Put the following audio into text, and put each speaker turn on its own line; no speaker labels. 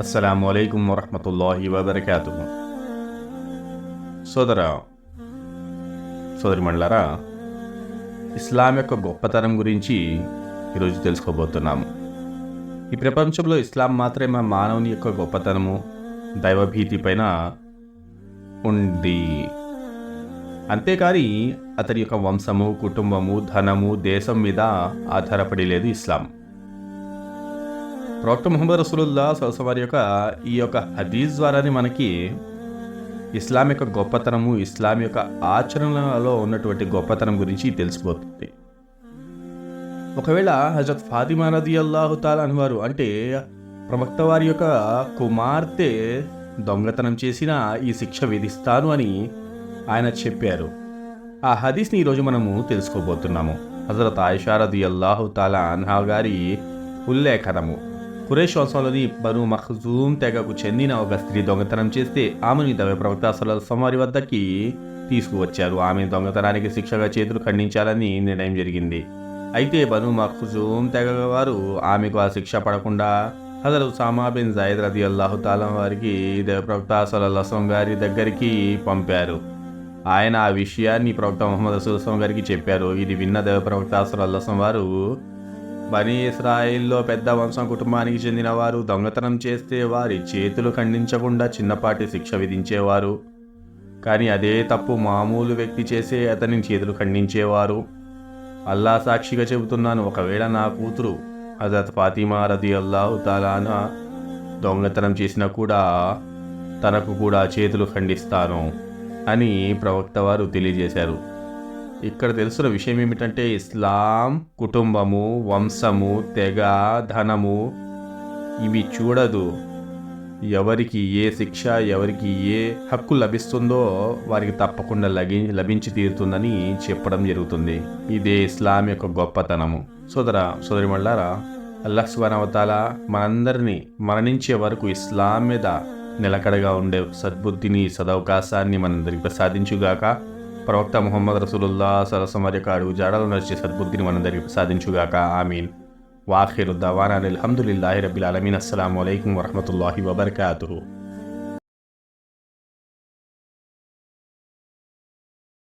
అస్సలం అయికం వరహమతుల్లాహి వబర్కాతు సోదర సోదరి మండలారా ఇస్లాం యొక్క గొప్పతనం గురించి ఈరోజు తెలుసుకోబోతున్నాము. ఈ ప్రపంచంలో ఇస్లాం మాత్రమే మానవుని యొక్క గొప్పతనము దైవభీతి పైన ఉంది. అంతేకాని అతని యొక్క వంశము కుటుంబము ధనము దేశం మీద ఆధారపడి లేదు ఇస్లాం. ప్రవక్త ముహమ్మద్ రసూలుల్లా సల్సం వారి యొక్క ఈ యొక్క హదీజ్ ద్వారానే మనకి ఇస్లాం యొక్క గొప్పతనము ఇస్లాం యొక్క ఆచరణలో ఉన్నటువంటి గొప్పతనం గురించి తెలిసిపోతుంది. ఒకవేళ హజరత్ ఫాతిమా నది అల్లాహుతాల్ అనివారు అంటే ప్రవక్త వారి యొక్క కుమార్తె దొంగతనం చేసిన ఈ శిక్ష విధిస్తాను అని ఆయన చెప్పారు. ఆ హదీస్ని ఈరోజు మనము తెలుసుకోబోతున్నాము. హజరత్ ఆయిషారది అల్లాహు తాలా అన్హా గారి ఉల్లేఖనము. ఖురేష్ వంశంలోని బను మఖ్జూమ్ తెగకు చెందిన ఒక స్త్రీ దొంగతనం చేస్తే ఆమెను దైవ ప్రవక్త సలల్సం వారి వద్దకి తీసుకువచ్చారు. ఆమె దొంగతనానికి శిక్షగా చేతులు ఖండించాలని నిర్ణయం జరిగింది. అయితే బను మఖ్జూమ్ తెగ వారు ఆమెకు ఆ శిక్ష పడకుండా హజరత్ సామా బిన్ జాయిద్ రది అల్లాహుతాలం వారికి దైవ ప్రవక్త సలల్సం గారి దగ్గరికి పంపారు. ఆయన ఆ విషయాన్ని ప్రవక్త మొహమ్మద్ రసూల్సం గారికి చెప్పారు. ఇది విన్న దైవ ప్రవక్త సలల్సం వారు బనీ ఇస్రాయిల్లో పెద్ద వంశం కుటుంబానికి చెందినవారు దొంగతనం చేస్తే వారి చేతులు ఖండించకుండా చిన్నపాటి శిక్ష విధించేవారు. కానీ అదే తప్పు మామూలు వ్యక్తి చేసే అతని చేతులు ఖండించేవారు. అల్లా సాక్షిగా చెబుతున్నాను ఒకవేళ నా కూతురు హజరత్ ఫాతిమా రది అల్లాహు తాలాన దొంగతనం చేసినా కూడా తనకు కూడా చేతులు ఖండిస్తాను అని ప్రవక్త వారు తెలియజేశారు. ఇక్కడ తెలుసున్న విషయం ఏమిటంటే ఇస్లాం కుటుంబము వంశము తెగ ధనము ఇవి చూడదు. ఎవరికి ఏ శిక్ష ఎవరికి ఏ హక్కు లభిస్తుందో వారికి తప్పకుండా లగి లభించి తీరుతుందని చెప్పడం జరుగుతుంది. ఇదే ఇస్లాం యొక్క గొప్పతనము. సోదర సోదరి మళ్ళారా అల్లాహ్ సుబానవతాల మనందరినీ మరణించే వరకు ఇస్లాం మీద నిలకడగా ఉండే సద్బుద్ధిని సదవకాశాన్ని మనందరికి ప్రసాదించుగాక ప్రవక్త ముహమ్మద్ రసూలుల్లా సరసం వారి యొక్క అడుగు జాడలు నడిచే సద్బుద్ధిని మనందరికీ సాధించుగాక ఆమీన్. వాఖిరు దవానా అల్హమ్దుల్లాహి రబ్బిల్ అలమీన్ అస్సలం అయికం వరహమూల వబర్కాతు